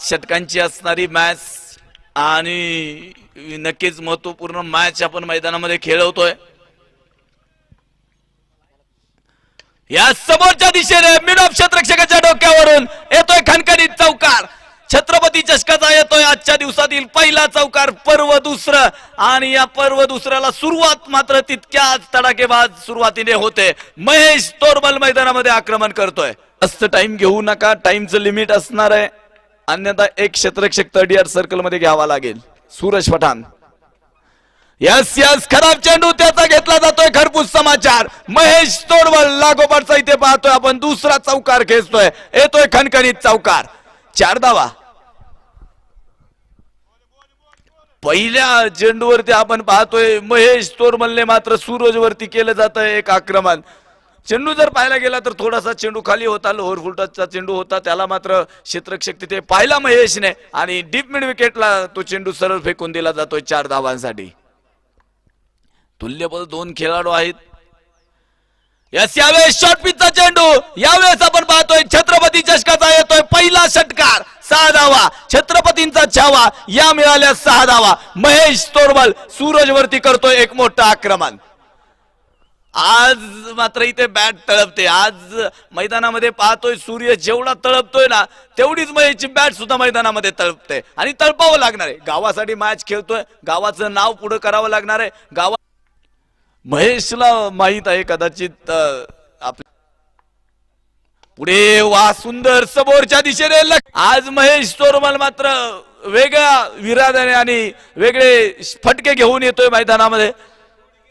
पाच षटकांची असणारी मॅच आणि नक्कीच महत्त्वपूर्ण मॅच आपण मैदानामध्ये खेळवतोय. या समोरच्या दिशेने मिड ऑफ क्षेत्रक्षकाच्या डोक्यावरून येतोय खणखणीत चौकार. छत्रपती चषकाचा येतोय आजच्या दिवसातील पहिला चौकार पर्व दुसरं. आणि या पर्व दुसऱ्याला सुरुवात मात्र तितक्याच तडाकेबाज सुरुवातीने होते. महेश तोरबल मैदानामध्ये आक्रमण करतोय. जास्त टाइम घेऊ नका टाइमचं लिमिट असणार आहे. अन्यथा एक क्षेत्रक्षक थर्ड इयर सर्कलमध्ये घ्यावा लागेल. सूरज पठाण. यस यस खराब चेंडू त्याचा घेतला जातोय खरपूस समाचार. महेश तोडवल लागोपाठचा इथे पाहतोय आपण. दुसरा चौकार खेचतोय. येतोय खणखणीत चौकार. चार धावा. पहिल्या चेंडूवरती आपण पाहतोय महेश तोरमलने मात्र सूरजवरती केलं जात एक आक्रमण. चेंडू जर पाहायला गेला तर थोडासा चेंडू खाली होता लोअर फुलटचचा चेंडू होता त्याला मात्र क्षेत्रक्षक तिथे पाहिला महेशने आणि डीप मिड विकेटला तो चेंडू सरळ फेकून दिला जातोय चार धावांसाठी. तुल्यबल दोन खेळाडू आहेत. यस यावेळेस शॉर्ट पिचचा चेंडू. यावेळेस आपण पाहतोय छत्रपती चषकाचा येतोय पहिला षटकार सहा धावा. छत्रपतींचा छावा या मिळाल्या सहा धावा. महेश तोरबल सूरज वरती करतोय एक मोठं आक्रमण. आज मात्र इथे बॅट तळपते. आज मैदानामध्ये पाहतोय सूर्य जेवढा तळपतोय ना तेवढीच महेशची बॅट सुद्धा मैदानामध्ये तळपते. आणि तळपावं लागणार आहे. गावासाठी मॅच खेळतोय. गावाचं नाव पुढे करावं लागणार आहे. गावा महेशला माहीत आहे कदाचित आप पुढे वा सुंदर समोरच्या दिशेने आज महेश तोरमल मात्र वेगळ्या विरादाने आणि वेगळे फटके घेऊन येतोय मैदानामध्ये.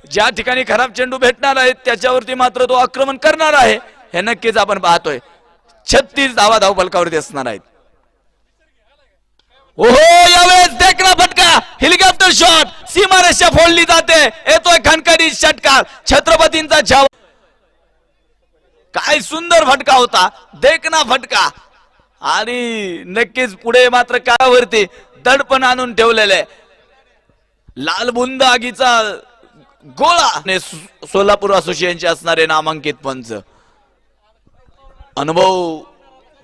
ज्या ठिकाणी खराब चेंडू भेटणार आहेत त्याच्यावरती मात्र तो आक्रमण करणार आहे. हे नक्कीच आपण पाहतोय. छत्तीस धावा धावफलकावरती असणार आहेत. ओहो यावेळेस देखना फटका. हेलिकॉप्टर शॉट सीमारेषा फोडली जाते. येतोय खणखणीत षटकार. छत्रपतींचा छाव. काय सुंदर फटका होता. देखना फटका. आणि नक्कीच पुढे मात्र काळावरती दडपण आणून ठेवलेले लाल बुंद आगीचा गोळा! सोलापूर असोसिएशनचे असणारे नामांकित पंच. अनुभव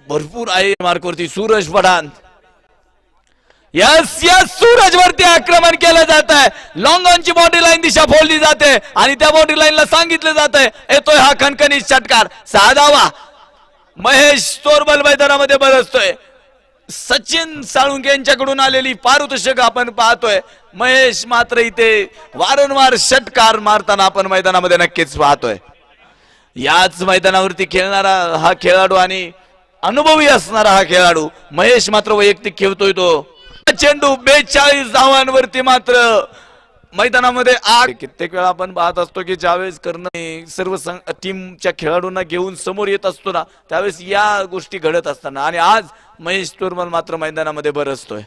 भरपूर आहे मार्कवरती सूरज पठाण. यस यस सूरज वरती आक्रमण केलं जात आहे लॉंग ऑनची बॉडी लाईन दिशा फोडली जाते आणि त्या बॉडी लाईनला सांगितलं जात आहे येतोय हा खणखणीत षटकार. साधावा. महेश चोरबल मैदानामध्ये बरसतोय. सचिन साळुंके यांच्याकडून आलेली पारितोषिक आपण पाहतोय. महेश मात्र इथे वारंवार षटकार मारताना आपण मैदानामध्ये नक्कीच पाहतोय. याच मैदानावरती खेळणारा हा खेळाडू आणि अनुभवी असणारा हा खेळाडू महेश मात्र वैयक्तिक खेळतोय तो. चेंडू बेचाळीस धावांवरती मात्र मैदानामध्ये आठ कित्येक वेळा आपण पाहत असतो की ज्यावेळेस करणं सर्व संघ- टीमच्या खेळाडूंना घेऊन समोर येत असतो ना त्यावेळेस या गोष्टी घडत असताना. आणि आज महेश तुरमल मात्र मैदानामध्ये बरसतोय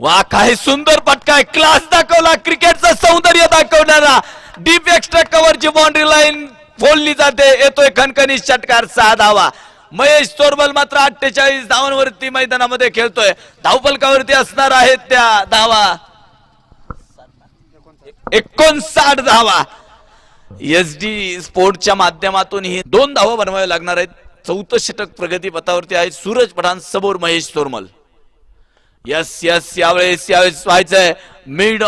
वा काय सुंदर पटका क्लास दाखवला क्रिकेटचं सौंदर्य दाखवणारा. डीप एक्स्ट्रा कव्हरची बाउंड्री लाईन फोडली जाते. येतोय खणखणीत षटकार सहा धावा महेश चोरबल मात्र अठ्ठेचाळीस धावांवरती मैदानामध्ये खेळतोय. धावफलकावरती असणार आहेत त्या धावा. एकोणसाठ धावा. एस डी स्पोर्टच्या माध्यमातून ही दोन धावा बनवाव्या लागणार आहेत. चौथं षटक प्रगती पथावरती आहे. सूरज पठाण समोर महेश तोरमल यस यस यावेळेस यावेळेस व्हायचंय. मिड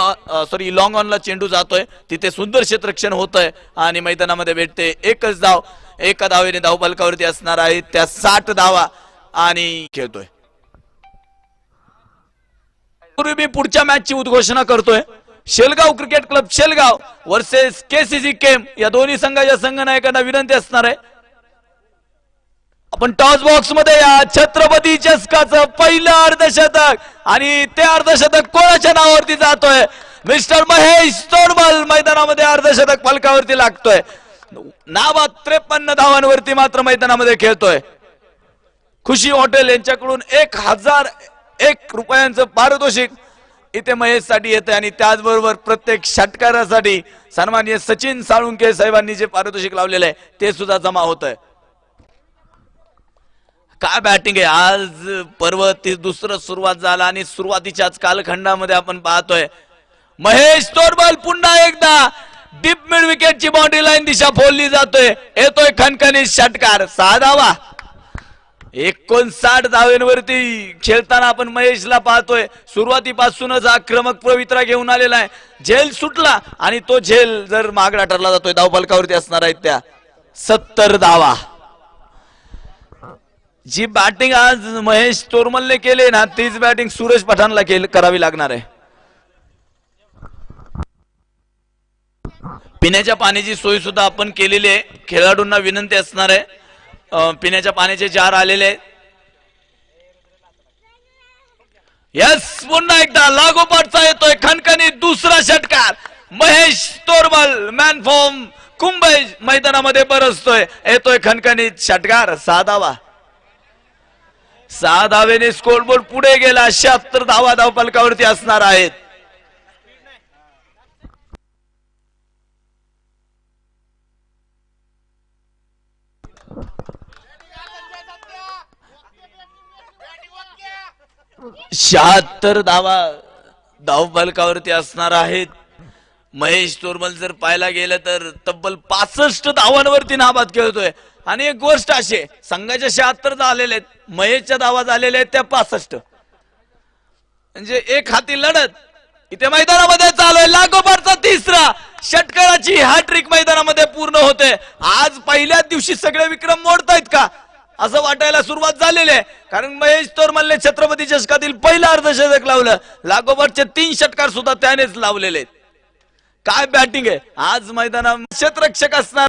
सॉरी लॉंग ऑनला चेंडू जातोय. तिथे सुंदर क्षेत्ररक्षण होतंय आणि मैदानामध्ये भेटते एकच धाव. एका धावेने धावफलकावरती असणार आहे त्या साठ धावा आणि खेळतोय. पूर्वी मी पुढच्या मॅचची उद्घोषणा करतोय. Shelgaon cricket club Shelgaon versus KCC Kem या दोन्ही संघाच्या संघनायकांना विनंती असणार आहे. पण टॉस बॉक्समध्ये या छत्रपती चषकाचं पहिलं अर्धशतक. आणि ते अर्धशतक कोणाच्या नावावरती जातोय? मिस्टर महेश तोडमल मैदानामध्ये अर्धशतक फलकावरती लागतोय. नावा त्रेपन्न धावांवरती मात्र मैदानामध्ये खेळतोय. खुशी हॉटेल यांच्याकडून एक हजार एक रुपयांचं पारितोषिक इथे महेशसाठी येते आणि त्याचबरोबर प्रत्येक षटकारासाठी सन्माननीय सचिन साळुंके साहेबांनी जे पारितोषिक लावलेलं आहे ते सुद्धा जमा होत आहे काय बॅटिंग आहे? आज पर्व ती दुसरं सुरुवात झाला आणि सुरुवातीच्याच कालखंडामध्ये आपण पाहतोय. महेश तोडबल पुन्हा एकदा. डीप मिड विकेटची बाउंड्री लाईन दिशा फोडली जातोय. येतोय खनखनी षटकार. सहा धावा एकोणसाठ धावेंवरती खेळताना आपण महेशला पाहतोय. सुरुवातीपासूनच आक्रमक पवित्रा घेऊन आलेला आहे. झेल सुटला आणि तो झेल जर मागडा ठरला जातोय धावपालकावरती असणार आहेत त्या. सत्तर धावा. जी बॅटिंग आज महेश तोरमलने केली ना तीच बॅटिंग सुरेश पठाणला करावी लागणार आहे. पिण्याच्या पाण्याची सोय सुद्धा आपण केलेली आहे. खेळाडूंना विनंती असणार आहे. पिण्याच्या पाण्याचे जार आलेले आहेत. यस पुन्हा एकदा लागोपाठचा येतोय. खणखणी दुसरा षटकार. महेश तोरमल मॅन फॉर्म कुंभज मैदानामध्ये बरसतोय. येतोय खणखणीत षटकार साधावा. सहा धावेने स्कोरबोर्ड पुढे गेला. शहात्तर धावा धाव पलकावरती असणार आहेत. शहात्तर धावा धाव फलकावरती असणार आहेत. महेश तोरमल जर पाहायला गेलं तर तब्बल पासष्ट धावांवरती नाबाद खेळतोय. आणि एक गोष्ट अशी संघाच्या शहात्तर झालेले आहेत. महेशच्या धावा झालेल्या आहेत त्या पासष्ट. म्हणजे एक हाती लढत. इथे मैदानामध्ये चालू आहे. लागोपाठचा तिसरा. षटकाराची हॅट्रिक मैदानामध्ये पूर्ण होते. आज पहिल्याच दिवशी सगळे विक्रम मोडतायत का? असं वाटायला सुरुवात झालेली आहे. कारण महेश तोरमलने छत्रपती चषकातील पहिलं अर्धशतक लावलं. लागोपाठचे तीन षटकार सुद्धा त्यानेच लावलेले आहेत. काय बॅटिंग आहे? आज मैदानात क्षेत्ररक्षक असणार